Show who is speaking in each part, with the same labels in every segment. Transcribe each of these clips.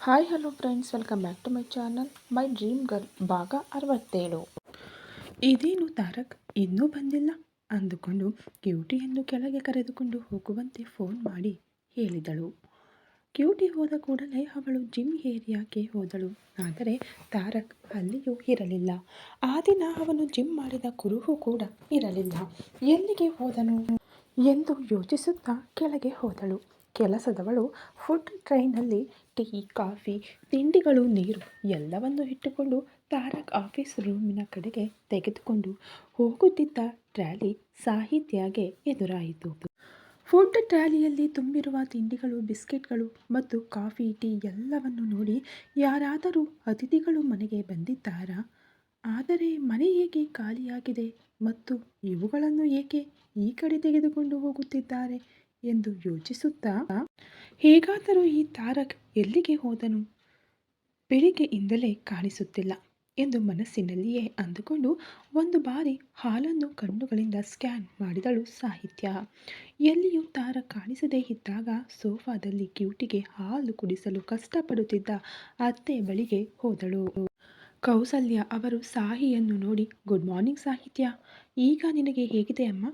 Speaker 1: Hi hello friends welcome back to my channel my dream girl ಭಾಗ ಅರವತ್ತೇಳು ಇದೇನು ತಾರಕ್? ಇನ್ನೂ ಬಂದಿಲ್ಲ. ಅಂದುಕೊಂಡು ಕ್ಯೂಟಿಯನ್ನು ಕೆಳಗೆ ಕರೆದುಕೊಂಡು ಹೋಗುವಂತೆ ಫೋನ್ ಮಾಡಿ ಹೇಳಿದಳು. ಕ್ಯೂಟಿ ಹೋದ ಕೂಡಲೇ ಅವಳು ಜಿಮ್ ಏರಿಯಾಕ್ಕೆ ಹೋದಳು. ಆದರೆ ತಾರಕ್ ಅಲ್ಲಿಯೂ ಇರಲಿಲ್ಲ. ಆ ದಿನ ಅವನು ಜಿಮ್ ಮಾಡಿದ ಕುರುಹು ಕೂಡ ಇರಲಿಲ್ಲ. ಎಲ್ಲಿಗೆ ಹೋದನು? ಎಂದು ಯೋಚಿಸುತ್ತಾ ಕೆಳಗೆ ಹೋದಳು. ಕೆಲಸದವಳು ಫುಡ್ ಟ್ರೈನಲ್ಲಿ ಟೀ, ಕಾಫಿ, ತಿಂಡಿಗಳು, ನೀರು ಎಲ್ಲವನ್ನು ಇಟ್ಟುಕೊಂಡು ತಾರಕ್ ಆಫೀಸ್ ರೂಮಿನ ಕಡೆಗೆ ತೆಗೆದುಕೊಂಡು ಹೋಗುತ್ತಿದ್ದ ಟ್ರ್ಯಾಲಿ ಸಾಹಿತ್ಯಗೆ ಎದುರಾಯಿತು. ಫುಡ್ ಟ್ರಾಲಿಯಲ್ಲಿ ತುಂಬಿರುವ ತಿಂಡಿಗಳು, ಬಿಸ್ಕೆಟ್ಗಳು ಮತ್ತು ಕಾಫಿ, ಟೀ ಎಲ್ಲವನ್ನು ನೋಡಿ ಯಾರಾದರೂ ಅತಿಥಿಗಳು ಮನೆಗೆ ಬಂದಿದ್ದಾರಾ? ಆದರೆ ಮನೆ ಏಕೆ ಖಾಲಿಯಾಗಿದೆ ಮತ್ತು ಇವುಗಳನ್ನು ಏಕೆ ಈ ಕಡೆ ತೆಗೆದುಕೊಂಡು ಹೋಗುತ್ತಿದ್ದಾರೆ? ಎಂದು ಯೋಚಿಸುತ್ತಾ ಹೇಗಾದರೂ ಈ ತಾರಕ್ ಎಲ್ಲಿಗೆ ಹೋದನು? ಬೆಳಿಗ್ಗೆಯಿಂದಲೇ ಕಾಣಿಸುತ್ತಿಲ್ಲ ಎಂದು ಮನಸ್ಸಿನಲ್ಲಿಯೇ ಅಂದುಕೊಂಡು ಒಂದು ಬಾರಿ ಹಾಲನ್ನು ಕಣ್ಣುಗಳಿಂದ ಸ್ಕ್ಯಾನ್ ಮಾಡಿದಳು ಸಾಹಿತ್ಯ. ಎಲ್ಲಿಯೂ ತಾರ ಕಾಣಿಸದೇ ಇದ್ದಾಗ ಸೋಫಾದಲ್ಲಿ ಕ್ಯೂಟಿಗೆ ಹಾಲು ಕುಡಿಸಲು ಕಷ್ಟಪಡುತ್ತಿದ್ದ ಅತ್ತೆ ಬಳಿಗೆ ಹೋದಳು. ಕೌಸಲ್ಯ ಅವರು ಸಾಹಿಯನ್ನು ನೋಡಿ, ಗುಡ್ ಮಾರ್ನಿಂಗ್ ಸಾಹಿತ್ಯ, ಈಗ ನಿನಗೆ ಹೇಗಿದೆ ಅಮ್ಮ?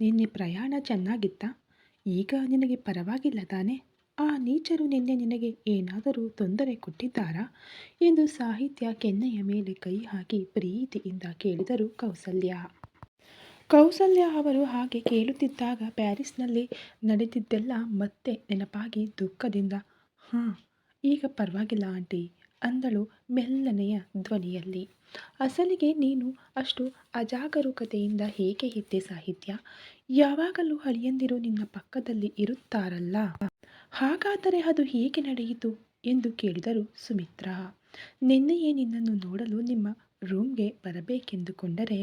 Speaker 1: ನಿನ್ನೆ ಪ್ರಯಾಣ ಚೆನ್ನಾಗಿತ್ತಾ? ಈಗ ನಿನಗೆ ಪರವಾಗಿಲ್ಲ ತಾನೆ? ಆ ನೀಚರು ನಿನ್ನೆ ನಿನಗೆ ಏನಾದರೂ ತೊಂದರೆ ಕೊಟ್ಟಿದ್ದಾರಾ? ಎಂದು ಸಾಹಿತ್ಯ ಕೆನ್ನೆಯ ಮೇಲೆ ಕೈ ಹಾಕಿ ಪ್ರೀತಿಯಿಂದ ಕೇಳಿದರು ಕೌಸಲ್ಯ. ಕೌಸಲ್ಯ ಅವರು ಹಾಗೆ ಕೇಳುತ್ತಿದ್ದಾಗ ಪ್ಯಾರಿಸ್ನಲ್ಲಿ ನಡೆದಿದ್ದೆಲ್ಲ ಮತ್ತೆ ನೆನಪಾಗಿ ದುಃಖದಿಂದ, ಹಾಂ, ಈಗ ಪರವಾಗಿಲ್ಲ ಆಂಟಿ ಅಂದಳು ಮೆಲ್ಲನೆಯ ಧ್ವನಿಯಲ್ಲಿ. ಅಸಲಿಗೆ ನೀನು ಅಷ್ಟು ಅಜಾಗರೂಕತೆಯಿಂದ ಹೇಗೆ ಇದ್ದೆ ಸಾಹಿತ್ಯ? ಯಾವಾಗಲೂ ಅಳಿಯಂದಿರು ನಿನ್ನ ಪಕ್ಕದಲ್ಲಿ ಇರುತ್ತಾರಲ್ಲ? ಹಾಗಾದರೆ ಅದು ಹೇಗೆ ನಡೆಯಿತು? ಎಂದು ಕೇಳಿದರು ಸುಮಿತ್ರಾ. ನಿನ್ನೆಯೇ ನಿನ್ನನ್ನು ನೋಡಲು ನಿಮ್ಮ ರೂಮ್ಗೆ ಬರಬೇಕೆಂದುಕೊಂಡರೆ,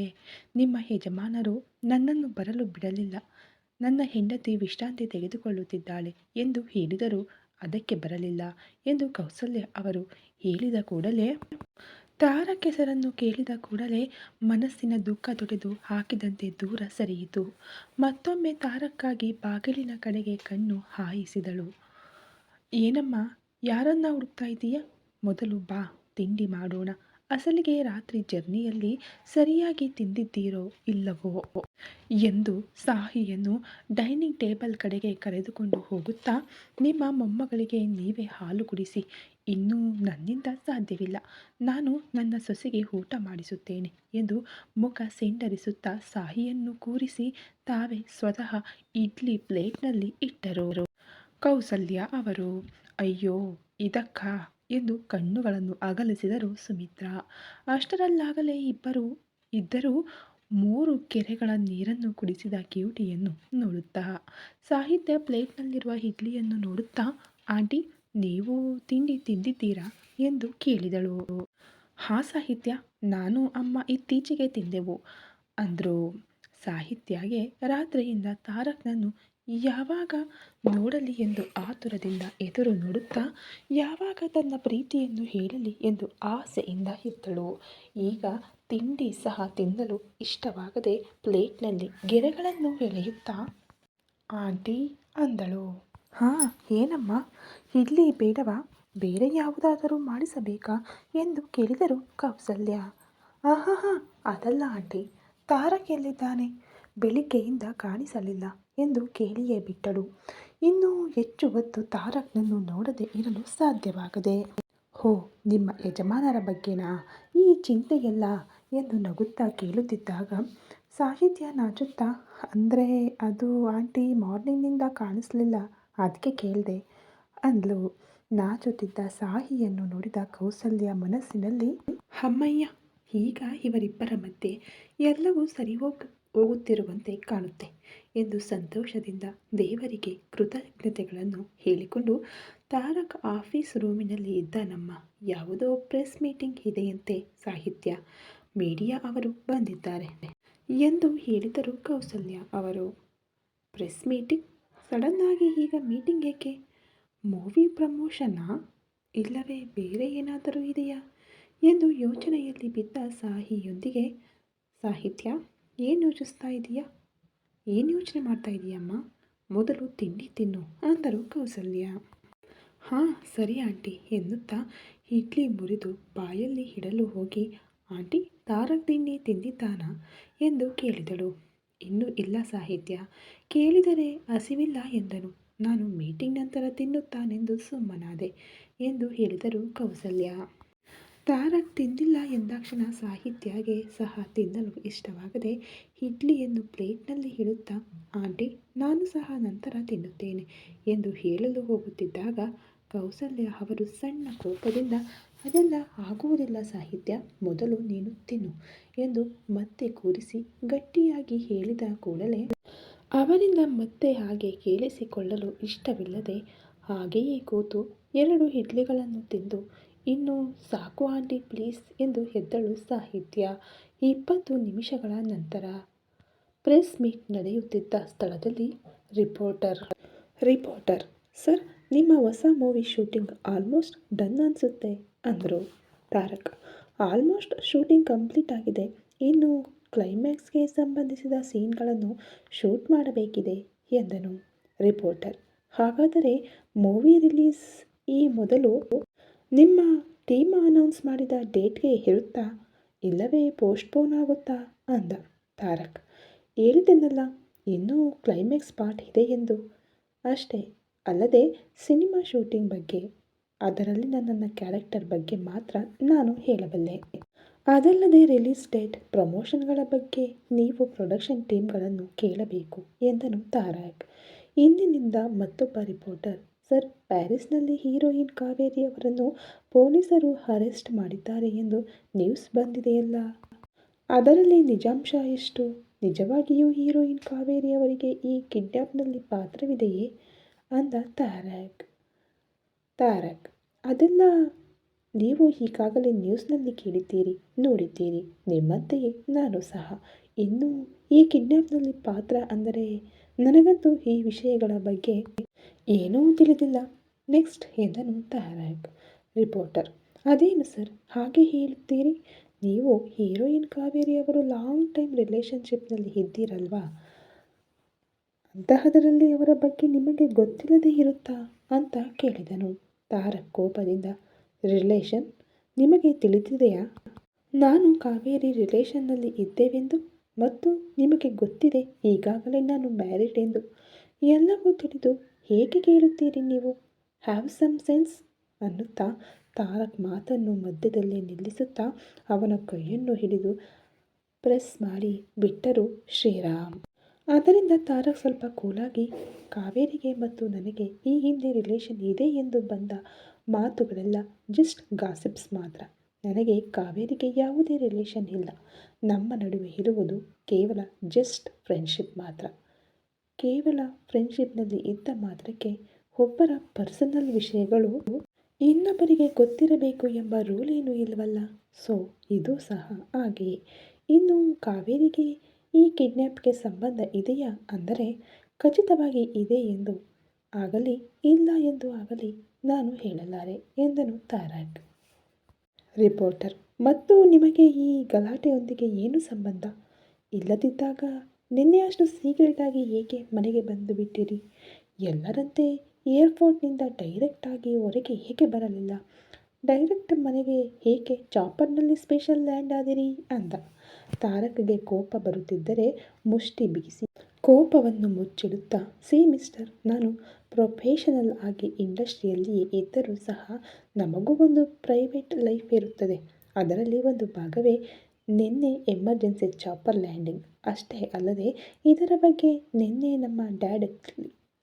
Speaker 1: ನಿಮ್ಮ ಯಜಮಾನರು ನನ್ನನ್ನು ಬರಲು ಬಿಡಲಿಲ್ಲ. ನನ್ನ ಹೆಂಡತಿ ವಿಶ್ರಾಂತಿ ತೆಗೆದುಕೊಳ್ಳುತ್ತಿದ್ದಾಳೆ ಎಂದು ಹೇಳಿದರು ಅದಕ್ಕೆ ಬರಲಿಲ್ಲ ಎಂದು ಕೌಸಲ್ಯ ಅವರು ಹೇಳಿದ ಕೂಡಲೇ ತಾರ ಕೆಸರನ್ನು ಕೇಳಿದ ಕೂಡಲೇ ಮನಸ್ಸಿನ ದುಃಖ ತೊಡೆದು ಹಾಕಿದಂತೆ ದೂರ ಸರಿಯಿತು. ಮತ್ತೊಮ್ಮೆ ತಾರಕ್ಕಾಗಿ ಬಾಗಿಲಿನ ಕಡೆಗೆ ಕಣ್ಣು ಹಾಯಿಸಿದಳು. ಏನಮ್ಮ, ಯಾರನ್ನ ಹುಡುಕ್ತಾ ಇದ್ದೀಯ ಮೊದಲು ಬಾ, ತಿಂಡಿ ಮಾಡೋಣ. ಅಸಲಿಗೆ ರಾತ್ರಿ ಜರ್ನಿಯಲ್ಲಿ ಸರಿಯಾಗಿ ತಿಂದಿದ್ದೀರೋ ಇಲ್ಲವೋ ಎಂದು ಸಾಹಿಯನ್ನು ಡೈನಿಂಗ್ ಟೇಬಲ್ ಕಡೆಗೆ ಕರೆದುಕೊಂಡು ಹೋಗುತ್ತಾ, ನಿಮ್ಮ ಮೊಮ್ಮಗಳಿಗೆ ನೀವೇ ಹಾಲು ಕುಡಿಸಿ. ಇನ್ನೂ ನನ್ನಿಂದ ಸಾಧ್ಯವಿಲ್ಲ. ನಾನು ನನ್ನ ಸೊಸೆಗೆ ಊಟ ಮಾಡಿಸುತ್ತೇನೆ ಎಂದು ಮುಖ ಸಿಂಡರಿಸುತ್ತಾ ಸಾಹಿಯನ್ನು ಕೂರಿಸಿ ತಾವೇ ಸ್ವತಃ ಇಡ್ಲಿ ಪ್ಲೇಟ್ನಲ್ಲಿ ಇಟ್ಟರು. ಕೌಸಲ್ಯ ಅವರು, ಅಯ್ಯೋ, ಇದಕ್ಕ? ಎಂದು ಕಣ್ಣುಗಳನ್ನು ಅಗಲಿಸಿದರು ಸುಮಿತ್ರಾ. ಅಷ್ಟರಲ್ಲಾಗಲೇ ಇಬ್ಬರು, ಇದ್ದರೂ ಮೂರು ಕೆರೆಗಳ ನೀರನ್ನು ಕುಡಿಸಿದ ಕ್ಯೂಟಿಯನ್ನು ನೋಡುತ್ತಾ, ಸಾಹಿತ್ಯ ಪ್ಲೇಟ್ನಲ್ಲಿರುವ ಇಡ್ಲಿಯನ್ನು ನೋಡುತ್ತಾ, ಆಂಟಿ, ನೀವು ತಿಂಡಿ ತಿಂದಿದ್ದೀರಾ? ಎಂದು ಕೇಳಿದಳು. ಹಾ ಸಾಹಿತ್ಯ, ನಾನು ಅಮ್ಮ ಇತ್ತೀಚೆಗೆ ತಿಂದೆವು. ಅಂದರು. ಸಾಹಿತ್ಯಗೆ ರಾತ್ರಿಯಿಂದ ತಾರಕ್ನನ್ನು ಯಾವಾಗ ನೋಡಲಿ ಎಂದು ಆತುರದಿಂದ ಎದುರು ನೋಡುತ್ತಾ, ಯಾವಾಗ ತನ್ನ ಪ್ರೀತಿಯನ್ನು ಹೇಳಲಿ ಎಂದು ಆಸೆಯಿಂದ ಇದ್ದಳು ಈಗ ತಿಂಡಿ ಸಹ ತಿನ್ನಲು ಇಷ್ಟವಾಗದೆ ಪ್ಲೇಟ್ನಲ್ಲಿ ಗೆರೆಗಳನ್ನು ಎಳೆಯುತ್ತಾ, ಆಂಟಿ, ಅಂದಳು. ಹಾಂ, ಏನಮ್ಮ? ಇಡ್ಲಿ ಬೇಡವಾ? ಬೇರೆ ಯಾವುದಾದರೂ ಮಾಡಿಸಬೇಕಾ? ಎಂದು ಕೇಳಿದರು ಕೌಸಲ್ಯ. ಆಹಾ ಅದಲ್ಲ ಆಂಟಿ. ತಾರಕ್ ಎಲ್ಲಿದ್ದಾನೆ ಬೆಳಿಗ್ಗೆಯಿಂದ ಕಾಣಿಸಲಿಲ್ಲ. ಎಂದು ಕೇಳಿಯೇ ಬಿಟ್ಟಳು. ಇನ್ನೂ ಹೆಚ್ಚು ಹೊತ್ತು ತಾರಕ್ನನ್ನು ನೋಡದೆ ಇರಲು ಸಾಧ್ಯವಾಗದೆ, ಹೋ, ನಿಮ್ಮ ಯಜಮಾನರ ಬಗ್ಗೆನಾ? ಈ ಚಿಂತೆಯಲ್ಲ? ಎಂದು ನಗುತ್ತಾ ಕೇಳುತ್ತಿದ್ದಾಗ ಸಾಹಿತ್ಯ ನಾಚುತ್ತಾ, ಅಂದರೆ ಅದು ಆಂಟಿ ಮಾರ್ನಿಂಗ್ನಿಂದ ಕಾಣಿಸ್ಲಿಲ್ಲ ಅದಕ್ಕೆ ಕೇಳಿದೆ. ಅಂದ್ಲು. ನಾಚುತ್ತಿದ್ದ ಸಾಹಿಯನ್ನು ನೋಡಿದ ಕೌಸಲ್ಯ ಮನಸ್ಸಿನಲ್ಲಿ, ಅಮ್ಮಯ್ಯ, ಈಗ ಇವರಿಬ್ಬರ ಮಧ್ಯೆ ಎಲ್ಲವೂ ಸರಿ ಹೋಗ, ಹೋಗುತ್ತಿರುವಂತೆ ಕಾಣುತ್ತೆ. ಎಂದು ಸಂತೋಷದಿಂದ ದೇವರಿಗೆ ಕೃತಜ್ಞತೆಗಳನ್ನು ಹೇಳಿಕೊಂಡು, ತಾರಕ್ ಆಫೀಸ್ ರೂಮಿನಲ್ಲಿ ಇದ್ದ ನಮ್ಮ ಯಾವುದೋ ಪ್ರೆಸ್ ಮೀಟಿಂಗ್ ಇದೆಯಂತೆ ಸಾಹಿತ್ಯ ಮೀಡಿಯಾ ಅವರು ಬಂದಿದ್ದಾರೆ ಎಂದು ಹೇಳಿದರು ಕೌಸಲ್ಯ ಅವರು. Press meeting? ಸಡನ್ನಾಗಿ ಈಗ ಮೀಟಿಂಗ್ ಏಕೆ? ಮೂವಿ ಪ್ರಮೋಷನಾ? ಇಲ್ಲವೇ ಬೇರೆ ಏನಾದರೂ ಇದೆಯಾ? ಎಂದು ಯೋಚನೆಯಲ್ಲಿ ಬಿದ್ದ ಸಾಹಿಯೊಂದಿಗೆ, ಸಾಹಿತ್ಯ, ಏನು ಯೋಚಿಸ್ತಾ ಇದೆಯಾ? ಏನು ಯೋಚನೆ ಮಾಡ್ತಾ ಇದೆಯಮ್ಮ? ಮೊದಲು ತಿಂಡಿ ತಿನ್ನು, ಅಂದರು ಕೌಸಲ್ಯ. ಹಾಂ, ಸರಿ ಆಂಟಿ, ಎನ್ನುತ್ತಾ ಇಡ್ಲಿ ಮುರಿದು ಬಾಯಲ್ಲಿ ಇಡಲು ಹೋಗಿ, ಆಂಟಿ, ತಾರಕ್ ತಿಂಡಿ ತಿಂದಿದ್ದಾನಾ? ಎಂದು ಕೇಳಿದಳು. ಇನ್ನೂ ಇಲ್ಲ ಸಾಹಿತ್ಯ. ಕೇಳಿದರೆ ಹಸಿವಿಲ್ಲ ಎಂದನು. ನಾನು ಮೀಟಿಂಗ್ ನಂತರ ತಿನ್ನುತ್ತಾನೆಂದು ಸುಮ್ಮನಾದೆ, ಎಂದು ಹೇಳಿದರು ಕೌಸಲ್ಯ. ತಾರಕ್ ತಿಂದಿಲ್ಲ ಎಂದಾಕ್ಷಣ ಸಾಹಿತ್ಯಗೆ ಸಹ ತಿನ್ನಲು ಇಷ್ಟವಾಗದೆ ಇಡ್ಲಿಯನ್ನು ಪ್ಲೇಟ್ನಲ್ಲಿ ಇಡುತ್ತಾ, ಆಂಟಿ, ನಾನು ಸಹ ನಂತರ ತಿನ್ನುತ್ತೇನೆ ಎಂದು ಹೇಳಲು ಹೋಗುತ್ತಿದ್ದಾಗ ಕೌಸಲ್ಯ ಅವರು ಸಣ್ಣ ಕೋಪದಿಂದ, ಅದೆಲ್ಲ ಆಗುವುದಿಲ್ಲ ಸಾಹಿತ್ಯ, ಮೊದಲು ನೀನು ತಿನ್ನು ಎಂದು ಮತ್ತೆ ಕೂರಿಸಿ ಗಟ್ಟಿಯಾಗಿ ಹೇಳಿದ ಕೂಡಲೇ ಅವರಿಂದ ಮತ್ತೆ ಹಾಗೆ ಕೇಳಿಸಿಕೊಳ್ಳಲು ಇಷ್ಟವಿಲ್ಲದೆ ಹಾಗೆಯೇ ಕೂತು ಎರಡು ಇಡ್ಲಿಗಳನ್ನು ತಿಂದು ಇನ್ನು ಸಾಕು ಆಂಟಿ ಪ್ಲೀಸ್ ಎಂದು ಹೆದ್ದಳು ಸಾಹಿತ್ಯ. ಇಪ್ಪತ್ತು ನಿಮಿಷಗಳ ನಂತರ ಪ್ರೆಸ್ ಮೀಟ್ ನಡೆಯುತ್ತಿದ್ದ ಸ್ಥಳದಲ್ಲಿ ರಿಪೋರ್ಟರ್. ರಿಪೋರ್ಟರ್, ಸರ್, ನಿಮ್ಮ ಹೊಸ ಮೂವಿ ಶೂಟಿಂಗ್ ಆಲ್ಮೋಸ್ಟ್ ಡನ್ ಅನಿಸುತ್ತೆ, ಅಂದರು. ತಾರಕ್, ಆಲ್ಮೋಸ್ಟ್ ಶೂಟಿಂಗ್ ಕಂಪ್ಲೀಟ್ ಆಗಿದೆ. ಇನ್ನು ಕ್ಲೈಮ್ಯಾಕ್ಸ್ಗೆ ಸಂಬಂಧಿಸಿದ ಸೀನ್ಗಳನ್ನು ಶೂಟ್ ಮಾಡಬೇಕಿದೆ, ಎಂದನು. ರಿಪೋರ್ಟರ್, ಹಾಗಾದರೆ ಮೂವಿ ರಿಲೀಸ್ ಈ ಮೊದಲು ನಿಮ್ಮ ಟೀಮ್ ಅನೌನ್ಸ್ ಮಾಡಿದ ಡೇಟ್ಗೆ ಇರುತ್ತಾ? ಇಲ್ಲವೇ ಪೋಸ್ಟ್ಪೋನ್ ಆಗುತ್ತಾ? ಅಂದ ತಾರಕ್. ಹೇಳಿದ್ದೆನಲ್ಲ, ಇನ್ನೂ ಕ್ಲೈಮ್ಯಾಕ್ಸ್ ಪಾರ್ಟ್ ಇದೆ ಎಂದು. ಅಷ್ಟೇ ಅಲ್ಲದೆ ಸಿನಿಮಾ ಶೂಟಿಂಗ್ ಬಗ್ಗೆ ಅದರಲ್ಲಿ ನನ್ನ ಕ್ಯಾರೆಕ್ಟರ್ ಬಗ್ಗೆ ಮಾತ್ರ ನಾನು ಹೇಳಬಲ್ಲೆ. ಅದಲ್ಲದೆ ರಿಲೀಸ್ ಡೇಟ್, ಪ್ರಮೋಷನ್ಗಳ ಬಗ್ಗೆ ನೀವು ಪ್ರೊಡಕ್ಷನ್ ಟೀಮ್ಗಳನ್ನು ಕೇಳಬೇಕು ಎಂದನು ತಾರಕ್. ಇಂದಿನಿಂದ ಮತ್ತೊಬ್ಬ ರಿಪೋರ್ಟರ್ ಸರ್, ಪ್ಯಾರಿಸ್ನಲ್ಲಿ ಹೀರೋಯಿನ್ ಕಾವೇರಿ ಅವರನ್ನು ಪೊಲೀಸರು ಅರೆಸ್ಟ್ ಮಾಡಿದ್ದಾರೆ ಎಂದು ನ್ಯೂಸ್ ಬಂದಿದೆಯಲ್ಲ? ಅದರಲ್ಲಿ ನಿಜಾಂಶ ಎಷ್ಟು? ನಿಜವಾಗಿಯೂ ಹೀರೋಯಿನ್ ಕಾವೇರಿ ಅವರಿಗೆ ಈ ಕಿಡ್ನ್ಯಾಪ್ನಲ್ಲಿ ಪಾತ್ರವಿದೆಯೇ? ಅಂದ ತಾರಕ್. ತಾರಕ್, ಅದೆಲ್ಲ ನೀವು ಈಗಾಗಲೇ ನ್ಯೂಸ್ನಲ್ಲಿ ಕೇಳಿದ್ದೀರಿ, ನೋಡಿದ್ದೀರಿ, ನಿಮ್ಮಂತೆಯೇ ನಾನು ಸಹ. ಇನ್ನೂ ಈ ಕಿಡ್ನ್ಯಾಪ್ನಲ್ಲಿ ಪಾತ್ರ ಅಂದರೆ ನನಗಂತೂ ಈ ವಿಷಯಗಳ ಬಗ್ಗೆ ಏನೂ ತಿಳಿದಿಲ್ಲ. ನೆಕ್ಸ್ಟ್ ಎಂದನು ತಾರಕ್ ರಿಪೋರ್ಟರ್. ಅದೇನು ಸರ್? ಹಾಗೆ ಹೇಳುತ್ತೀರಿ? ನೀವು ಹೀರೋಯಿನ್ ಕಾವೇರಿ ಅವರು ಲಾಂಗ್ ಟೈಮ್ ರಿಲೇಷನ್ಶಿಪ್ನಲ್ಲಿ ಇದ್ದೀರಲ್ವಾ? ಅಂತಹದರಲ್ಲಿ ಅವರ ಬಗ್ಗೆ ನಿಮಗೆ ಗೊತ್ತಿಲ್ಲದೇ ಇರುತ್ತಾ? ಅಂತ ಕೇಳಿದನು. ತಾರಕ್ ಕೋಪದಿಂದ ರಿಲೇಷನ್ ನಿಮಗೆ ತಿಳಿದಿದೆಯಾ? ನಾನು ಕಾವೇರಿ ರಿಲೇಷನ್ನಲ್ಲಿ ಇದ್ದೇವೆಂದು ಮತ್ತು ನಿಮಗೆ ಗೊತ್ತಿದೆ, ಈಗಾಗಲೇ ನಾನು ಮ್ಯಾರಿಡ್ ಎಂದು. ಎಲ್ಲವೂ ತಿಳಿದು ಹೇಗೆ ಕೇಳುತ್ತೀರಿ ನೀವು? ಹ್ಯಾವ್ ಸಮ್ ಸೆನ್ಸ್ ಅನ್ನುತ್ತಾ ತಾರಕ್ ಮಾತನ್ನು ಮಧ್ಯದಲ್ಲೇ ನಿಲ್ಲಿಸುತ್ತಾ ಅವನ ಕೈಯನ್ನು ಹಿಡಿದು ಪ್ರೆಸ್ ಮಾಡಿ ಬಿಟ್ಟರು ಶ್ರೀರಾಮ್. ಅದರಿಂದ ತಾರಕ್ ಸ್ವಲ್ಪ ಕೂಲಾಗಿ ಕಾವೇರಿಗೆ ಮತ್ತು ನನಗೆ ಈ ಹಿಂದೆ ರಿಲೇಷನ್ ಇದೆ ಎಂದು ಬಂದ ಮಾತುಗಳೆಲ್ಲ ಜಸ್ಟ್ ಗಾಸಿಪ್ಸ್ ಮಾತ್ರ. ನನಗೆ ಕಾವೇರಿಗೆ ಯಾವುದೇ ರಿಲೇಷನ್ ಇಲ್ಲ. ನಮ್ಮ ನಡುವೆ ಇರುವುದು ಕೇವಲ ಜಸ್ಟ್ ಫ್ರೆಂಡ್ಶಿಪ್ ಮಾತ್ರ. ಕೇವಲ ಫ್ರೆಂಡ್ಶಿಪ್ನಲ್ಲಿ ಇದ್ದ ಮಾತ್ರಕ್ಕೆ ಒಬ್ಬರ ಪರ್ಸನಲ್ ವಿಷಯಗಳು ಇನ್ನೊಬ್ಬರಿಗೆ ಗೊತ್ತಿರಬೇಕು ಎಂಬ ರೂಲ್ ಏನೂ ಇಲ್ಲವಲ್ಲ ಸೊ ಇದು ಸಹ ಹಾಗೆಯೇ. ಇನ್ನು ಕಾವೇರಿಗೆ ಈ ಕಿಡ್ನ್ಯಾಪ್ಗೆ ಸಂಬಂಧ ಇದೆಯಾ ಅಂದರೆ ಖಚಿತವಾಗಿ ಇದೆ ಎಂದು ಆಗಲಿ ಇಲ್ಲ ಎಂದು ಆಗಲಿ ನಾನು ಹೇಳಲಾರೆ ಎಂದನು ತಾರಕ್. ರಿಪೋರ್ಟರ್ ಮತ್ತು ನಿಮಗೆ ಈ ಗಲಾಟೆಯೊಂದಿಗೆ ಏನು ಸಂಬಂಧ? ಇಲ್ಲದಿದ್ದಾಗ ನಿನ್ನೆ ಅಷ್ಟು ಸೀಕ್ರೆಟಾಗಿ ಏಕೆ ಮನೆಗೆ ಬಂದು ಬಿಟ್ಟಿರಿ? ಎಲ್ಲರಂತೆ ಏರ್ಪೋರ್ಟ್ನಿಂದ ಡೈರೆಕ್ಟಾಗಿ ಹೊರಗೆ ಏಕೆ ಬರಲಿಲ್ಲ? ಡೈರೆಕ್ಟ್ ಮನೆಗೆ ಏಕೆ ಚಾಪರ್ನಲ್ಲಿ ಸ್ಪೆಷಲ್ ಲ್ಯಾಂಡ್ ಆದಿರಿ ಅಂದ. ತಾರಕ್ಗೆ ಕೋಪ ಬರುತ್ತಿದ್ದರೆ ಮುಷ್ಟಿ ಬಿಗಿಸಿ ಕೋಪವನ್ನು ಮುಚ್ಚಿಡುತ್ತಾ, ಸಿ, ಮಿಸ್ಟರ್, ನಾನು ಪ್ರೊಫೆಷನಲ್ ಆಗಿ ಇಂಡಸ್ಟ್ರಿಯಲ್ಲಿಯೇ ಇದ್ದರೂ ಸಹ ನಮಗೂ ಒಂದು ಪ್ರೈವೇಟ್ ಲೈಫ್ ಇರುತ್ತದೆ. ಅದರಲ್ಲಿ ಒಂದು ಭಾಗವೇ ನಿನ್ನೆ ಎಮರ್ಜೆನ್ಸಿ ಚಾಪರ್ ಲ್ಯಾಂಡಿಂಗ್. ಅಷ್ಟೇ ಅಲ್ಲದೆ ಇದರ ಬಗ್ಗೆ ನಿನ್ನೆ ನಮ್ಮ ಡ್ಯಾಡ್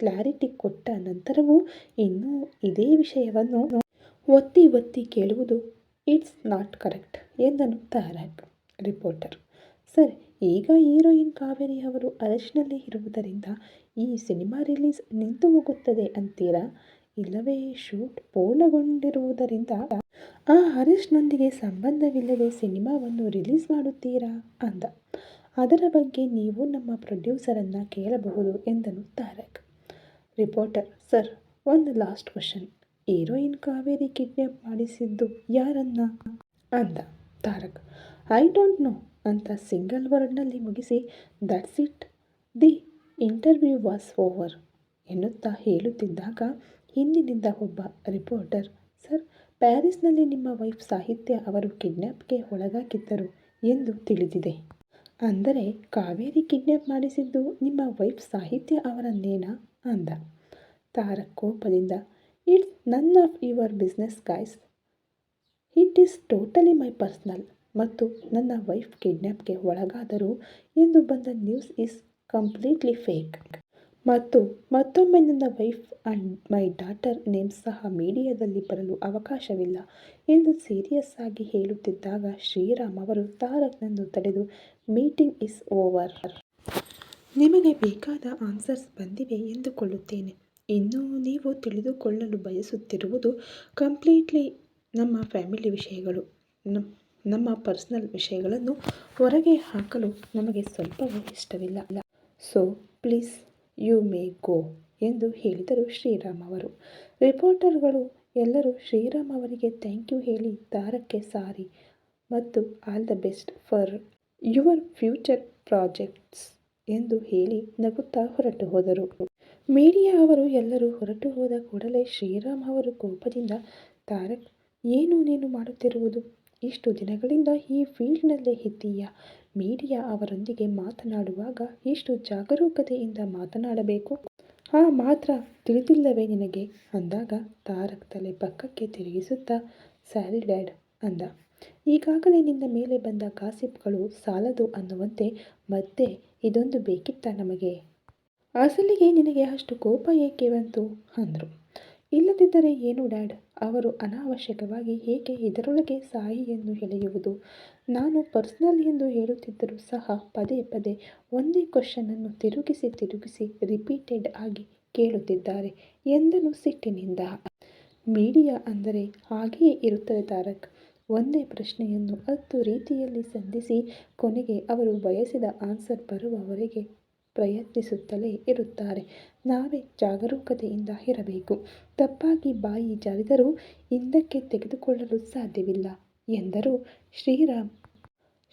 Speaker 1: ಕ್ಲಾರಿಟಿ ಕೊಟ್ಟ ನಂತರವೂ ಇನ್ನೂ ಇದೇ ವಿಷಯವನ್ನು ಒತ್ತಿ ಒತ್ತಿ ಕೇಳುವುದು ಇಟ್ಸ್ ನಾಟ್ ಕರೆಕ್ಟ್ ಎಂದನು ತಾರಕ್, ರಿಪೋರ್ಟರ್. ಸರ್, ಈಗ ಹೀರೋಯಿನ್ ಕಾವೇರಿ ಅವರು ಅರೆಸ್ಟ್ನಲ್ಲಿ ಇರುವುದರಿಂದ ಈ ಸಿನಿಮಾ ರಿಲೀಸ್ ನಿಂತು ಹೋಗುತ್ತದೆ ಅಂತೀರಾ? ಇಲ್ಲವೇ? ಶೂಟ್ ಪೂರ್ಣಗೊಂಡಿರುವುದರಿಂದ ಆ ಹರೀಶ್ನೊಂದಿಗೆ ಸಂಬಂಧವಿಲ್ಲದೆ ಸಿನಿಮಾವನ್ನು ರಿಲೀಸ್ ಮಾಡುತ್ತೀರಾ? ಅಂದ. ಅದರ ಬಗ್ಗೆ ನೀವು ನಮ್ಮ ಪ್ರೊಡ್ಯೂಸರನ್ನು ಕೇಳಬಹುದು ಎಂದನು ತಾರಕ್. ರಿಪೋರ್ಟರ್, ಸರ್, ಒಂದು last question. Heroine Kaveri kidnap ಮಾಡಿಸಿದ್ದು ಯಾರನ್ನ? ಅಂದ ತಾರಕ್. I don't know. ಅಂತ ಸಿಂಗಲ್ ವರ್ಡ್ನಲ್ಲಿ ಮುಗಿಸಿ that's it the interview was over ಎನ್ನುತ್ತಾ ಹೇಳುತ್ತಿದ್ದಾಗ ಹಿಂದಿನಿಂದ ಒಬ್ಬ ರಿಪೋರ್ಟರ್, ಸರ್, ಪ್ಯಾರಿಸ್ನಲ್ಲಿ ನಿಮ್ಮ ವೈಫ್ ಸಾಹಿತ್ಯ ಅವರು ಕಿಡ್ನ್ಯಾಪ್ಗೆ ಒಳಗಾಗಿದ್ದರು ಎಂದು ತಿಳಿದಿದೆ. ಅಂದರೆ, ಕಾವೇರಿ ಕಿಡ್ನ್ಯಾಪ್ ಮಾಡಿಸಿದ್ದು ನಿಮ್ಮ ವೈಫ್ ಸಾಹಿತ್ಯ ಅವರನ್ನೇನಾ? ಅಂದ. ತಾರಕ್ ಕೋಪದಿಂದ, it's none of your business guys it is totally my personal ಮತ್ತು ನನ್ನ ವೈಫ್ ಕಿಡ್ನ್ಯಾಪ್ಗೆ ಒಳಗಾದರು ಎಂದು ಬಂದ ನ್ಯೂಸ್ ಈಸ್ ಕಂಪ್ಲೀಟ್ಲಿ ಫೇಕ್. ಮತ್ತು ಮತ್ತೊಮ್ಮೆ ನನ್ನ wife and my daughter name ಸಹ ಮೀಡಿಯಾದಲ್ಲಿ ಬರಲು ಅವಕಾಶವಿಲ್ಲ ಎಂದು ಸೀರಿಯಸ್ ಆಗಿ ಹೇಳುತ್ತಿದ್ದಾಗ ಶ್ರೀರಾಮ್ ಅವರು ತಾರಕ್ನನ್ನು ತಡೆದು ಮೀಟಿಂಗ್ ಇಸ್ ಓವರ್ ನಿಮಗೆ ಬೇಕಾದ ಆನ್ಸರ್ಸ್ ಬಂದಿವೆ ಎಂದುಕೊಳ್ಳುತ್ತೇನೆ. ಇನ್ನು ನೀವು ತಿಳಿದುಕೊಳ್ಳಲು ಬಯಸುತ್ತಿರುವುದು ಕಂಪ್ಲೀಟ್ಲಿ ನಮ್ಮ ಫ್ಯಾಮಿಲಿ ವಿಷಯಗಳು. ನಮ್ಮ ಪರ್ಸನಲ್ ವಿಷಯಗಳನ್ನು ಹೊರಗೆ ಹಾಕಲು ನಮಗೆ ಸ್ವಲ್ಪವೂ ಇಷ್ಟವಿಲ್ಲ. So please you may go ಎಂದು ಹೇಳಿದರು ಶ್ರೀರಾಮ್ ಅವರು. ರಿಪೋರ್ಟರ್ಗಳು ಎಲ್ಲರೂ ಶ್ರೀರಾಮ್ ಅವರಿಗೆ ಥ್ಯಾಂಕ್ ಯು ಹೇಳಿ ದಾರಕ್ಕೆ ಸಾರಿ ಮತ್ತು all the best for your future projects ಎಂದು ಹೇಳಿ ನಗುತ್ತಾ ಹೊರಟು ಹೋದರು. ಮೀಡಿಯಾ ಅವರು ಎಲ್ಲರೂ ಹೊರಟು ಹೋದ ಕೂಡಲೇ ಶ್ರೀರಾಮ್ ಅವರು ಕೋಪದಿಂದ, ತಾರಕ್, ಏನು ನೀನು ಮಾಡುತ್ತಿರುವುದು? ಇಷ್ಟು ದಿನಗಳಿಂದ ಈ ಫೀಲ್ಡ್ನಲ್ಲೇ ಇದ್ದೀಯಾ? ಮೀಡಿಯಾ ಅವರೊಂದಿಗೆ ಮಾತನಾಡುವಾಗ ಇಷ್ಟು ಜಾಗರೂಕತೆಯಿಂದ ಮಾತನಾಡಬೇಕು? ಆ ಮಾತ್ರ ತಿಳಿದಿಲ್ಲವೇ ನಿನಗೆ? ಅಂದಾಗ ತಾರಕ್ ತಲೆ ಪಕ್ಕಕ್ಕೆ ತಿರುಗಿಸುತ್ತಾ, ಸ್ಯಾರಿ ಡ್ಯಾಡ್, ಅಂದ. ಈಗಾಗಲೇ ನಿನ್ನ ಮೇಲೆ ಬಂದ ಕಾಸಿಪ್ಗಳು ಸಾಲದು ಅನ್ನುವಂತೆ ಮತ್ತೆ ಇದೊಂದು ಬೇಕಿತ್ತ ನಮಗೆ? ಅಸಲಿಗೆ ನಿನಗೆ ಅಷ್ಟು ಕೋಪ ಏಕೆ ಬಂತು? ಅಂದರು. ಇಲ್ಲದಿದ್ದರೆ ಏನು, ಡ್ಯಾಡ್? ಅವರು ಅನಾವಶ್ಯಕವಾಗಿ ಏಕೆ ಇದರೊಳಗೆ ಸಾಯಿ ಎಂದು ಎಳೆಯುವುದು? ನಾನು ಪರ್ಸ್ನಲ್ ಎಂದು ಹೇಳುತ್ತಿದ್ದರೂ ಸಹ ಪದೇ ಪದೇ ಒಂದೇ ಕ್ವಶನನ್ನು ತಿರುಗಿಸಿ ತಿರುಗಿಸಿ ರಿಪೀಟೆಡ್ ಆಗಿ ಕೇಳುತ್ತಿದ್ದಾರೆ ಎಂದನು ಸಿಟ್ಟಿನಿಂದ. ಮೀಡಿಯಾ ಅಂದರೆ ಹಾಗೆಯೇ ಇರುತ್ತದೆ ತಾರಕ್. ಒಂದೇ ಪ್ರಶ್ನೆಯನ್ನು ಹತ್ತು ರೀತಿಯಲ್ಲಿ ಸಂಧಿಸಿ ಕೊನೆಗೆ ಅವರು ಬಯಸಿದ ಆನ್ಸರ್ ಬರುವವರೆಗೆ ಪ್ರಯತ್ನಿಸುತ್ತಲೇ ಇರುತ್ತಾರೆ. ನಾವೇ ಜಾಗರೂಕತೆಯಿಂದ ಇರಬೇಕು. ತಪ್ಪಾಗಿ ಬಾಯಿ ಜಾರಿದರೂ ಹಿಂದಕ್ಕೆ ತೆಗೆದುಕೊಳ್ಳಲು ಸಾಧ್ಯವಿಲ್ಲ ಎಂದರು ಶ್ರೀರಾಮ್.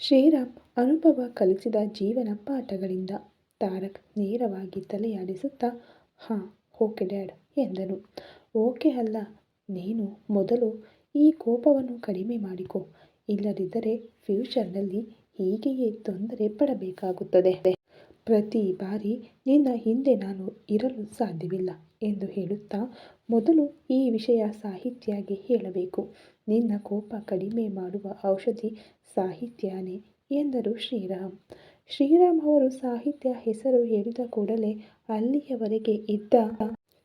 Speaker 1: ಶ್ರೀರಾಮ್ ಅನುಭವ ಕಲಿಸಿದ ಜೀವನ ಪಾಠಗಳಿಂದ ತಾರಕ್ ನೇರವಾಗಿ ತಲೆಯಾಡಿಸುತ್ತಾ, ಹಾಂ, ಓಕೆ ಡ್ಯಾಡ್ ಎಂದನು. ಓಕೆ ಅಲ್ಲ, ನೀನು ಮೊದಲು ಈ ಕೋಪವನ್ನು ಕಡಿಮೆ ಮಾಡಿಕೊ. ಇಲ್ಲದಿದ್ದರೆ ಫ್ಯೂಚರ್ನಲ್ಲಿ ಹೀಗೆಯೇ ತೊಂದರೆ ಪಡಬೇಕಾಗುತ್ತದೆ. ಪ್ರತಿ ಬಾರಿ ನಿನ್ನ ಹಿಂದೆ ನಾನು ಇರಲು ಸಾಧ್ಯವಿಲ್ಲ ಎಂದು ಹೇಳುತ್ತಾ ಮೊದಲು ಈ ವಿಷಯ ಸಾಹಿತ್ಯಗೆ ಹೇಳಬೇಕು. ನಿನ್ನ ಕೋಪ ಕಡಿಮೆ ಮಾಡುವ ಔಷಧಿ ಸಾಹಿತ್ಯನೇ ಎಂದರು ಶ್ರೀರಾಮ್. ಶ್ರೀರಾಮ್ ಅವರು ಸಾಹಿತ್ಯ ಹೆಸರು ಹೇಳಿದ ಕೂಡಲೇ ಅಲ್ಲಿಯವರೆಗೆ ಇದ್ದ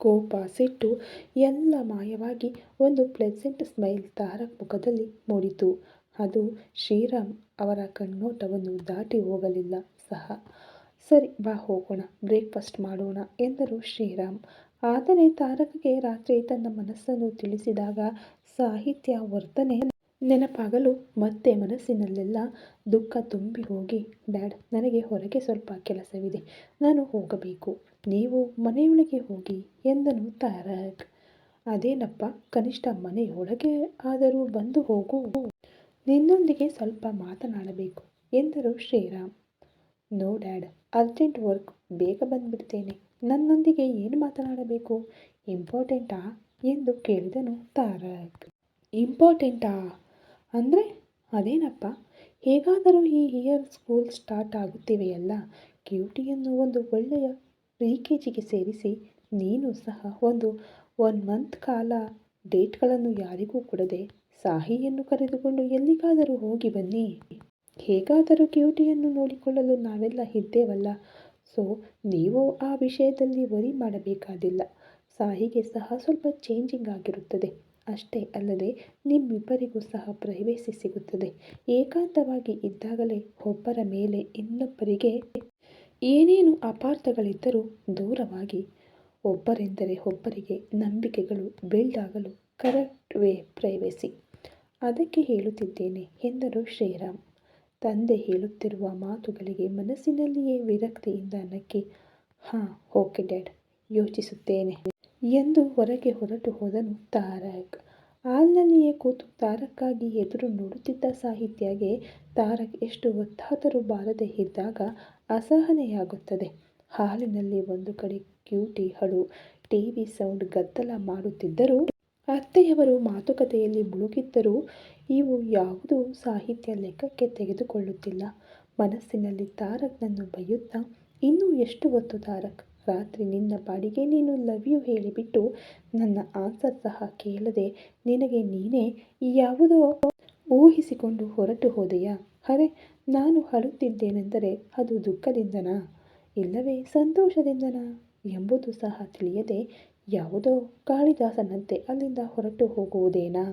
Speaker 1: ಕೋಪ ಸಿಟ್ಟು ಎಲ್ಲ ಮಾಯವಾಗಿ ಒಂದು ಪ್ಲೆಸೆಂಟ್ ಸ್ಮೈಲ್ ತಾರಕ್ ಮುಖದಲ್ಲಿ ಮೂಡಿತು. ಅದು ಶ್ರೀರಾಮ್ ಅವರ ಕಣ್ಣೋಟವನ್ನು ದಾಟಿ ಹೋಗಲಿಲ್ಲ. ಸಹ ಸರಿ, ಬಾ ಹೋಗೋಣ, ಬ್ರೇಕ್ಫಾಸ್ಟ್ ಮಾಡೋಣ ಎಂದರು ಶ್ರೀರಾಮ್. ಆದರೆ ತಾರಕಗೆ ರಾತ್ರಿ ತನ್ನ ಮನಸ್ಸನ್ನು ತಿಳಿಸಿದಾಗ ಸಾಹಿತ್ಯ ವರ್ತನೆ ನೆನಪಾಗಲು ಮತ್ತೆ ಮನಸ್ಸಿನಲ್ಲೆಲ್ಲ ದುಃಖ ತುಂಬಿ ಹೋಗಿ ಡ್ಯಾಡ್ ನನಗೆ ಹೊರಗೆ ಸ್ವಲ್ಪ ಕೆಲಸವಿದೆ, ನಾನು ಹೋಗಬೇಕು, ನೀವು ಮನೆಯೊಳಗೆ ಹೋಗಿ, ಎಂದನು ತಾರಕ್. ಅದೇನಪ್ಪ, ಕನಿಷ್ಠ ಮನೆಯೊಳಗೆ ಆದರೂ ಬಂದು ಹೋಗು, ನಿನ್ನೊಂದಿಗೆ ಸ್ವಲ್ಪ ಮಾತನಾಡಬೇಕು, ಎಂದರು Shriram. No dad, urgent work ಬೇಗ ಬಂದ್ಬಿಡ್ತೇನೆ. ನನ್ನೊಂದಿಗೆ ಏನು ಮಾತನಾಡಬೇಕು? ಇಂಪಾರ್ಟೆಂಟಾ? ಎಂದು ಕೇಳಿದನು ತಾರಕ್. ಇಂಪಾರ್ಟೆಂಟಾ? ಅಂದರೆ ಅದೇನಪ್ಪ? ಹೇಗಾದರೂ ಈ ಇಯರ್ ಸ್ಕೂಲ್ ಸ್ಟಾರ್ಟ್ ಆಗುತ್ತಿವೆಯಲ್ಲ ಕ್ಯೂಟಿಯನ್ನು ಒಂದು ಒಳ್ಳೆಯ ಪ್ರಿ ಕೆ ಜಿಗೆ ಸೇರಿಸಿ, ನೀನು ಸಹ ಒಂದು ಒನ್ ಮಂತ್ ಕಾಲ ಡೇಟ್ಗಳನ್ನು ಯಾರಿಗೂ ಕೊಡದೆ, ಸಾಹಿಯನ್ನು ಕರೆದುಕೊಂಡು ಎಲ್ಲಿಗಾದರೂ ಹೋಗಿ ಬನ್ನಿ. ಹೇಗಾದರೂ ಕ್ಯೂಟಿಯನ್ನು ನೋಡಿಕೊಳ್ಳಲು ನಾವೆಲ್ಲ ಇದ್ದೇವಲ್ಲ. ಸೊ, ನೀವು ಆ ವಿಷಯದಲ್ಲಿ ವರಿ ಮಾಡಬೇಕಾದಿಲ್ಲ. ಸಾಹಿಗೆ ಸಹ ಸ್ವಲ್ಪ ಚೇಂಜಿಂಗ್ ಆಗಿರುತ್ತದೆ. ಅಷ್ಟೇ ಅಲ್ಲದೆ, ನಿಮ್ಮಿಬ್ಬರಿಗೂ ಸಹ ಪ್ರೈವೇಸಿ ಸಿಗುತ್ತದೆ. ಏಕಾಂತವಾಗಿ ಇದ್ದಾಗಲೇ ಒಬ್ಬರ ಮೇಲೆ ಇನ್ನೊಬ್ಬರಿಗೆ ಏನೇನು ಅಪಾರ್ಥಗಳಿದ್ದರೂ ದೂರವಾಗಿ. ಒಬ್ಬರೆಂದರೆ ಒಬ್ಬರಿಗೆ ನಂಬಿಕೆಗಳು ಬಿಲ್ಡ್ ಆಗಲು ಕರೆಕ್ಟ್ ವೇ ಪ್ರೈವೇಸಿ ಅದಕ್ಕೆ ಹೇಳುತ್ತಿದ್ದೇನೆ ಎಂದರು ಶ್ರೀರಾಮ್. ತಂದೆ ಹೇಳುತ್ತಿರುವ ಮಾತುಗಳಿಗೆ ಮನಸ್ಸಿನಲ್ಲಿಯೇ ವಿರಕ್ತಿಯಿಂದ ನಕ್ಕಿ, ಹಾಂ, ಓಕೆ ಡ್ಯಾಡ್, ಯೋಚಿಸುತ್ತೇನೆ ಎಂದು ಹೊರಗೆ ಹೊರಟು ಹೋದನು ತಾರಕ್. ಹಾಲ್ನಲ್ಲಿಯೇ ಕೂತು ತಾರಕ್ಕಾಗಿ ಎದುರು ನೋಡುತ್ತಿದ್ದ ಸಾಹಿತ್ಯಗೆ ತಾರಕ್ ಎಷ್ಟು ಒತ್ತಾದರೂ ಬಾರದೆ ಇದ್ದಾಗ ಅಸಹನೆಯಾಗುತ್ತದೆ. ಹಾಲಿನಲ್ಲಿ ಒಂದು ಕಡೆ ಕ್ಯೂಟಿ, ಹಳು ಟಿವಿ ಸೌಂಡ್ ಗದ್ದಲ ಮಾಡುತ್ತಿದ್ದರೂ ಅತ್ತೆಯವರು ಮಾತುಕತೆಯಲ್ಲಿ ಮುಳುಗಿದ್ದರೂ ಇವು ಯಾವುದೂ ಸಾಹಿತ್ಯ ಲೆಕ್ಕಕ್ಕೆ ತೆಗೆದುಕೊಳ್ಳುತ್ತಿಲ್ಲ. ಮನಸ್ಸಿನಲ್ಲಿ ತಾರಕ್ನನ್ನು ಬೈಯುತ್ತಾ ಇನ್ನೂ ಎಷ್ಟು ಹೊತ್ತು ತಾರಕ್? ರಾತ್ರಿ ನಿನ್ನ ಪಾಡಿಗೆ ನೀನು ಲವ್ ಯು ಹೇಳಿಬಿಟ್ಟು ನನ್ನ ಆನ್ಸರ್ ಸಹ ಕೇಳದೆ ನಿನಗೆ ನೀನೇ ಯಾವುದೋ ಊಹಿಸಿಕೊಂಡು ಹೊರಟು ಹೋದೆಯಾ? ಅರೆ, ನಾನು ಅಳುತ್ತಿದ್ದೇನೆಂದರೆ ಅದು ದುಃಖದಿಂದನಾ? ಇಲ್ಲವೇ ಸಂತೋಷದಿಂದನಾ? ಎಂಬುದು ಸಹ ತಿಳಿಯದೆ ಯಾವುದೋ ಕಾಳಿದಾಸನಂತೆ ಅಲ್ಲಿಂದ ಹೊರಟು ಹೋಗುವುದೇನಾ?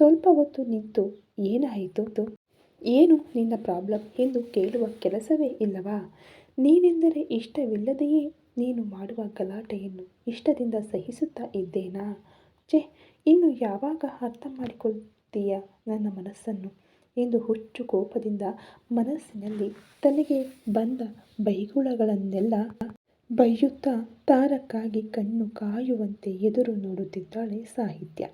Speaker 1: ಸ್ವಲ್ಪ ಹೊತ್ತು ನಿಂತು ಏನಾಯಿತು? ಏನು ನಿನ್ನ ಪ್ರಾಬ್ಲಮ್ ಎಂದು ಕೇಳುವ ಕೆಲಸವೇ ಇಲ್ಲವಾ? ನೀನೆಂದರೆ ಇಷ್ಟವಿಲ್ಲದೆಯೇ ನೀನು ಮಾಡುವ ಗಲಾಟೆಯನ್ನು ಇಷ್ಟದಿಂದ ಸಹಿಸುತ್ತಾ ಇದ್ದೇನಾ? ಛೆ, ಇನ್ನು ಯಾವಾಗ ಅರ್ಥ ಮಾಡಿಕೊಳ್ತೀಯ ನನ್ನ ಮನಸ್ಸನ್ನು? ಎಂದು ಹುಚ್ಚು ಕೋಪದಿಂದ ಮನಸ್ಸಿನಲ್ಲಿ ತನಗೆ ಬಂದ ಬೈಗುಳಗಳನ್ನೆಲ್ಲ ಬೈಯುತ್ತಾ ತಾರಕ್ಕಾಗಿ ಕಣ್ಣು ಕಾಯುವಂತೆ ಎದುರು ನೋಡುತ್ತಿದ್ದಾಳೆ ಸಾಹಿತ್ಯ.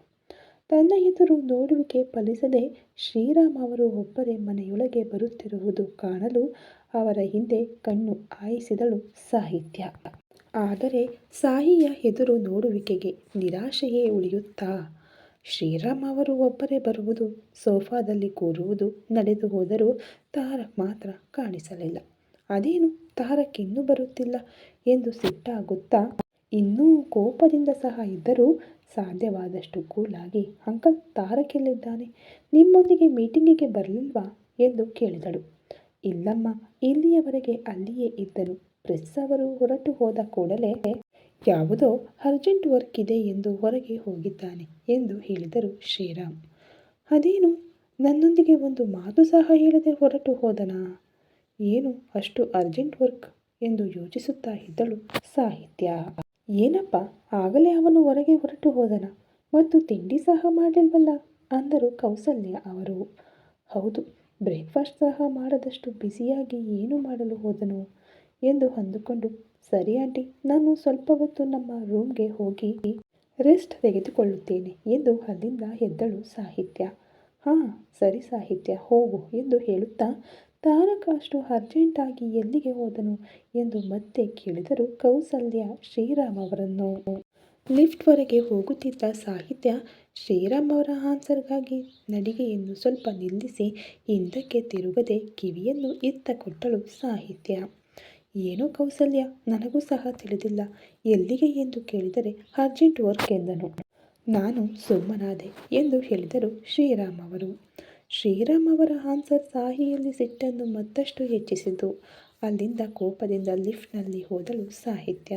Speaker 1: ತನ್ನ ಎದುರು ನೋಡುವಿಕೆ ಫಲಿಸದೆ ಶ್ರೀರಾಮ್ ಅವರು ಒಬ್ಬರೇ ಮನೆಯೊಳಗೆ ಬರುತ್ತಿರುವುದು ಕಾಣಲು ಅವರ ಹಿಂದೆ ಕಣ್ಣು ಹಾಯಿಸಿದಳು ಸಾಹಿತ್ಯ. ಆದರೆ ಸಾಹಿಯ ಎದುರು ನೋಡುವಿಕೆಗೆ ನಿರಾಶೆಯೇ ಉಳಿಯುತ್ತಾ? ಶ್ರೀರಾಮ್ ಅವರು ಒಬ್ಬರೇ ಬರುವುದು, ಸೋಫಾದಲ್ಲಿ ಕೂರುವುದು, ನಡೆದು ಹೋದರೂ ತಾರಕ್ ಮಾತ್ರ ಕಾಣಿಸಲಿಲ್ಲ. ಅದೇನು? ತಾರಕ್ಕಿನ್ನೂ ಬರುತ್ತಿಲ್ಲ ಎಂದು ಸಿಟ್ಟಾಗುತ್ತಾ ಇನ್ನೂ ಕೋಪದಿಂದ ಸಹ ಇದ್ದರೂ ಸಾಧ್ಯವಾದಷ್ಟು ಕೂಲಾಗಿ ಅಂಕಲ್ ತಾರಕ್ ಎಲ್ಲಿದ್ದಾನೆ ನಿಮ್ಮೊಂದಿಗೆ ಮೀಟಿಂಗಿಗೆ ಬರಲಿಲ್ವಾ? ಎಂದು ಕೇಳಿದಳು. ಇಲ್ಲಮ್ಮ, ಇಲ್ಲಿಯವರೆಗೆ ಅಲ್ಲಿಯೇ ಇದ್ದರು. ಪ್ರೆಸ್ ಅವರು ಹೊರಟು ಹೋದ ಕೂಡಲೇ ಯಾವುದೋ ಅರ್ಜೆಂಟ್ ವರ್ಕ್ ಇದೆ ಎಂದು ಹೊರಗೆ ಹೋಗಿದ್ದಾನೆ ಎಂದು ಹೇಳಿದರು ಶ್ರೀರಾಮ್. ಅದೇನು? ನನ್ನೊಂದಿಗೆ ಒಂದು ಮಾತು ಸಹ ಹೇಳದೆ ಹೊರಟು ಹೋದನಾ? ಏನು ಅಷ್ಟು ಅರ್ಜೆಂಟ್ ವರ್ಕ್ ಎಂದು ಯೋಚಿಸುತ್ತಾ ಇದ್ದಳು ಸಾಹಿತ್ಯ. ಏನಪ್ಪ, ಆಗಲೇ ಅವನು ಹೊರಗೆ ಹೊರಟು ಹೋದನ ಮತ್ತು ತಿಂಡಿ ಸಹ ಮಾಡಲಿಲ್ವಲ್ಲ ಅಂದರು ಕೌಸಲ್ಯ ಅವರು. ಹೌದು, ಬ್ರೇಕ್ಫಾಸ್ಟ್ ಸಹ ಮಾಡದಷ್ಟು ಬ್ಯುಸಿಯಾಗಿ ಏನು ಮಾಡಲು ಹೋದನು ಎಂದು ಅಂದುಕೊಂಡು, ಸರಿ ಆಂಟಿ, ನಾನು ಸ್ವಲ್ಪ ಹೊತ್ತು ನಮ್ಮ ರೂಮ್ಗೆ ಹೋಗಿ ರೆಸ್ಟ್ ತೆಗೆದುಕೊಳ್ಳುತ್ತೇನೆ ಎಂದು ಅಲ್ಲಿಂದ ಎದ್ದಳು ಸಾಹಿತ್ಯ. ಹಾಂ, ಸರಿ ಸಾಹಿತ್ಯ, ಹೋಗು ಎಂದು ಹೇಳುತ್ತಾ ತಾರಕ ಅಷ್ಟು ಅರ್ಜೆಂಟಾಗಿ ಎಲ್ಲಿಗೆ ಹೋದನು ಎಂದು ಮತ್ತೆ ಕೇಳಿದರು ಕೌಸಲ್ಯ ಶ್ರೀರಾಮ್ ಅವರನ್ನು ಲಿಫ್ಟ್ವರೆಗೆ ಹೋಗುತ್ತಿದ್ದ ಸಾಹಿತ್ಯ ಶ್ರೀರಾಮ್ ಅವರ ಆನ್ಸರ್ಗಾಗಿ ನಡಿಗೆಯನ್ನು ಸ್ವಲ್ಪ ನಿಲ್ಲಿಸಿ, ಹಿಂದಕ್ಕೆ ತಿರುಗದೆ ಕಿವಿಯನ್ನು ಇತ್ತ ಕೊಟ್ಟಳು ಸಾಹಿತ್ಯ. ಏನೋ ಕೌಸಲ್ಯ? ನನಗೂ ಸಹ ತಿಳಿದಿಲ್ಲ. ಎಲ್ಲಿಗೆ ಎಂದು ಕೇಳಿದರೆ ಅರ್ಜೆಂಟ್ ವರ್ಕ್ ಎಂದನು. ನಾನು ಸುಮ್ಮನಾದೆ ಎಂದು ಹೇಳಿದರು ಶ್ರೀರಾಮ್ ಅವರು. ಶ್ರೀರಾಮ್ ಅವರ ಆನ್ಸರ್ ಸಾಹಿಯಲ್ಲಿ ಸಿಟ್ಟನ್ನು ಮತ್ತಷ್ಟು ಹೆಚ್ಚಿಸಿತು. ಅಲ್ಲಿಂದ ಕೋಪದಿಂದ ಲಿಫ್ಟ್ನಲ್ಲಿ ಹೋದಳು ಸಾಹಿತ್ಯ.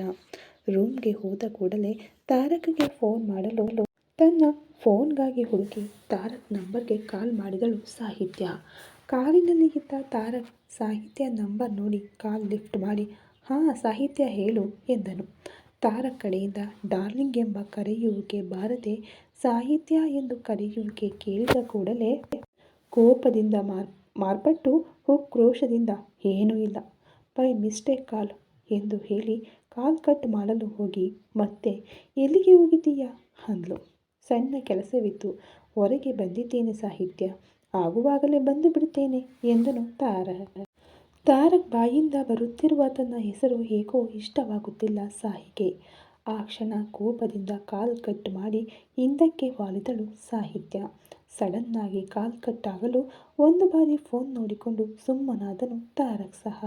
Speaker 1: ರೂಮ್ಗೆ ಹೋದ ಕೂಡಲೇ ತಾರಕ್ಗೆ ಫೋನ್ ಮಾಡಲು ತನ್ನ ಫೋನ್ಗಾಗಿ ಹುಡುಕಿ ತಾರಕ್ ನಂಬರ್ಗೆ ಕಾಲ್ ಮಾಡಿದಳು ಸಾಹಿತ್ಯ. ಕಾಲಿನಲ್ಲಿ ಇದ್ದ ತಾರಕ್ ಸಾಹಿತ್ಯ ನಂಬರ್ ನೋಡಿ ಕಾಲ್ ಲಿಫ್ಟ್ ಮಾಡಿ, ಹಾಂ, ಸಾಹಿತ್ಯ ಹೇಳು ಎಂದನು. ತಾರಕ್ ಕಡೆಯಿಂದ, ಡಾರ್ಲಿಂಗ್ ಎಂಬ ಕರೆಯುವಿಕೆ ಬಾರದೆ, ಸಾಹಿತ್ಯ ಎಂದು ಕರೆಯುವಿಕೆ ಕೇಳಿದ ಕೂಡಲೇ ಕೋಪದಿಂದ ಮಾರ್, ಮಾರ್ಪಟ್ಟು ಕ್ರೋಶದಿಂದ ಏನೂ ಇಲ್ಲ. ಬೈ ಮಿಸ್ಟೇಕ್, ಕಾಲ್, ಎಂದು ಹೇಳಿ ಕಾಲ್ ಕಟ್ ಮಾಡಲು ಹೋಗಿ, ಮತ್ತೆ ಎಲ್ಲಿಗೆ ಹೋಗಿದ್ದೀಯಾ? ಅಂದ್ಲು. ಸಣ್ಣ ಕೆಲಸವಿತ್ತು. ಹೊರಗೆ ಬಂದಿದ್ದೇನೆ ಸಾಹಿತ್ಯ. ಆಗುವಾಗಲೇ ಬಂದು ಬಿಡುತ್ತೇನೆ, ಎಂದನು ತಾರ. ತಾರಕ್ ಬಾಯಿಂದ ಬರುತ್ತಿರುವ ತನ್ನ ಹೆಸರು ಹೇಗೋ ಇಷ್ಟವಾಗುತ್ತಿಲ್ಲ ಸಾಹಿಗೆ. ಆ ಕ್ಷಣ ಕೋಪದಿಂದ ಕಾಲ್ ಕಟ್ ಮಾಡಿ ಹಿಂದಕ್ಕೆ ವಾಲಿದಳು ಸಾಹಿತ್ಯ. ಸಡನ್ನಾಗಿ ಕಾಲ್ ಕಟ್ಟಾಗಲು ಒಂದು ಬಾರಿ ಫೋನ್ ನೋಡಿಕೊಂಡು ಸುಮ್ಮನಾದನು ತಾರಕ್ ಸಹ.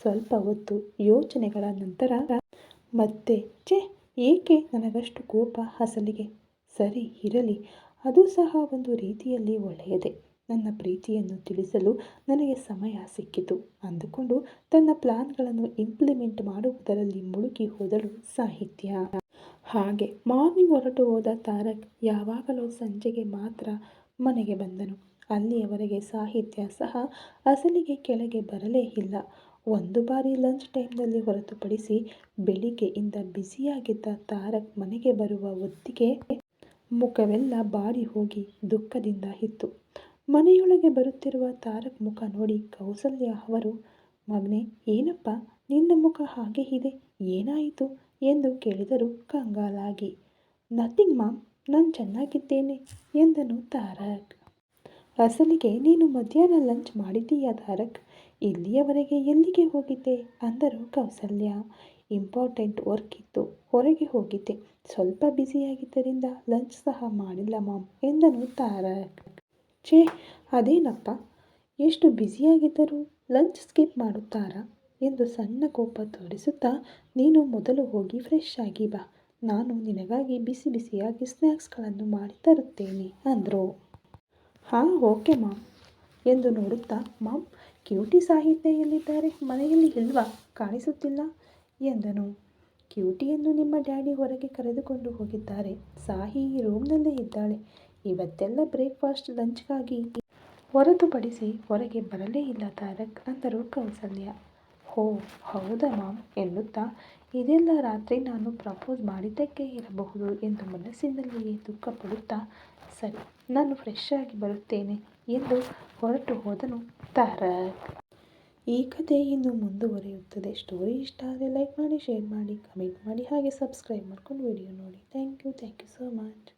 Speaker 1: ಸ್ವಲ್ಪ ಹೊತ್ತು ಯೋಚನೆಗಳ ನಂತರ ಮತ್ತೆ, ಛೆ, ಏಕೆ ನನಗಷ್ಟು ಕೋಪ ಹಸಲಿಗೆ? ಸರಿ, ಇರಲಿ. ಅದು ಸಹ ಒಂದು ರೀತಿಯಲ್ಲಿ ಒಳ್ಳೆಯದೇ. ನನ್ನ ಪ್ರೀತಿಯನ್ನು ತಿಳಿಸಲು ನನಗೆ ಸಮಯ ಸಿಕ್ಕಿತು. ಅಂದುಕೊಂಡು ತನ್ನ ಪ್ಲಾನ್ಗಳನ್ನು ಇಂಪ್ಲಿಮೆಂಟ್ ಮಾಡುವುದರಲ್ಲಿ ಮುಳುಗಿ ಹೋದಳು ಸಾಹಿತ್ಯ. ಹಾಗೆ ಮಾರ್ನಿಂಗ್ ಹೊರಟು ಹೋದ ತಾರಕ್ ಯಾವಾಗಲೂ ಸಂಜೆಗೆ ಮಾತ್ರ ಮನೆಗೆ ಬಂದನು. ಅಲ್ಲಿಯವರೆಗೆ ಸಾಹಿತ್ಯ ಸಹ ಅಸಲಿಗೆ ಕೆಳಗೆ ಬರಲೇ ಇಲ್ಲ. ಒಂದು ಬಾರಿ ಲಂಚ್ ಟೈಮ್ನಲ್ಲಿ ಹೊರತುಪಡಿಸಿ ಬೆಳಿಗ್ಗೆಯಿಂದ ಬ್ಯುಸಿಯಾಗಿದ್ದ ತಾರಕ್ ಮನೆಗೆ ಬರುವ ಹೊತ್ತಿಗೆ ಮುಖವೆಲ್ಲ ಬಾಡಿ ಹೋಗಿ ದುಃಖದಿಂದ ಇತ್ತು. ಮನೆಯೊಳಗೆ ಬರುತ್ತಿರುವ ತಾರಕ್ ಮುಖ ನೋಡಿ ಕೌಸಲ್ಯ ಅವರು, ಮಗನೇ, ಏನಪ್ಪ? ನಿನ್ನ ಮುಖ ಹಾಗೆ ಇದೆ? ಏನಾಯಿತು? ಎಂದು ಕೇಳಿದರು ಕಂಗಾಲಾಗಿ, ನಥಿಂಗ್ ಮಾಮ್ ನಾನು ಚೆನ್ನಾಗಿದ್ದೇನೆ ಎಂದನು ತಾರಕ್. ಅಸಲಿಗೆ ನೀನು ಮಧ್ಯಾಹ್ನ ಲಂಚ್ ಮಾಡಿದ್ದೀಯಾ ತಾರಕ್? ಇಲ್ಲಿಯವರೆಗೆ ಎಲ್ಲಿಗೆ ಹೋಗಿದ್ದೆ? ಅಂದರು ಕೌಸಲ್ಯ. ಇಂಪಾರ್ಟೆಂಟ್ ವರ್ಕ್ ಇತ್ತು, ಹೊರಗೆ ಹೋಗಿದ್ದೆ. ಸ್ವಲ್ಪ ಬ್ಯುಸಿಯಾಗಿದ್ದರಿಂದ ಲಂಚ್ ಸಹ ಮಾಡಿಲ್ಲ ಮಾಮ್, ಎಂದನು ತಾರಕ್. ಛೇ, ಅದೇನಪ್ಪ? ಎಷ್ಟು ಬ್ಯುಸಿಯಾಗಿದ್ದರೂ ಲಂಚ್ ಸ್ಕಿಪ್ ಮಾಡುತ್ತಾರಾ? ಎಂದು ಸಣ್ಣ ಕೋಪ ತೋರಿಸುತ್ತಾ ನೀನು ಮೊದಲು ಹೋಗಿ ಫ್ರೆಶ್ ಆಗಿ ಬಾ ನಾನು ನಿನಗಾಗಿ ಬಿಸಿ ಬಿಸಿಯಾಗಿ ಸ್ನ್ಯಾಕ್ಸ್ಗಳನ್ನು ಮಾಡಿ ತರುತ್ತೇನೆ, ಅಂದರು. ಹಾಂ, ಓಕೆ, ಮಾಮ್, ಎಂದು ನೋಡುತ್ತಾ ಮಾಮ್ ಕ್ಯೂಟಿ ಸಾಹಿತ್ಯ ಎಲ್ಲಿದ್ದಾರೆ ಮನೆಯಲ್ಲಿ ಇಲ್ವಾ? ಕಾಣಿಸುತ್ತಿಲ್ಲ, ಎಂದನು. ಕ್ಯೂಟಿಯನ್ನು ನಿಮ್ಮ ಡ್ಯಾಡಿ ಹೊರಗೆ ಕರೆದುಕೊಂಡು ಹೋಗಿದ್ದಾರೆ. ಸಾಹಿ ರೂಮ್ನಲ್ಲೇ ಇದ್ದಾಳೆ. ಇವತ್ತೆಲ್ಲ ಬ್ರೇಕ್ಫಾಸ್ಟ್ ಲಂಚ್ಗಾಗಿ ಹೊರತುಪಡಿಸಿ ಹೊರಗೆ ಬರಲೇ ಇಲ್ಲ ತಾರಕ್, ಅಂದರು ಕೌಸಲ್ಯ. ಹೋ, ಹೌದಾ, ಮಾಮ್, ಎನ್ನುತ್ತಾ ಇದೆಲ್ಲ ರಾತ್ರಿ ನಾನು ಪ್ರಪೋಸ್ ಮಾಡಿದ್ದಕ್ಕೆ ಇರಬಹುದು ಎಂದು ಮನಸ್ಸಿನಲ್ಲಿಯೇ ದುಃಖಪಡುತ್ತಾ ಸರಿ, ನಾನು ಫ್ರೆಶ್ ಆಗಿ ಬರುತ್ತೇನೆ ಎಂದು ಹೊರಟು ಹೋದನು ತಾರಕ್. ಈ ಕಥೆ ಇನ್ನು ಮುಂದುವರಿಯುತ್ತದೆ. ಸ್ಟೋರಿ ಇಷ್ಟ ಆದರೆ ಲೈಕ್ ಮಾಡಿ ಶೇರ್ ಮಾಡಿ ಕಮೆಂಟ್ ಮಾಡಿ, ಹಾಗೆ ಸಬ್ಸ್ಕ್ರೈಬ್ ಮಾಡ್ಕೊಂಡು ವಿಡಿಯೋ ನೋಡಿ. Thank you thank you so much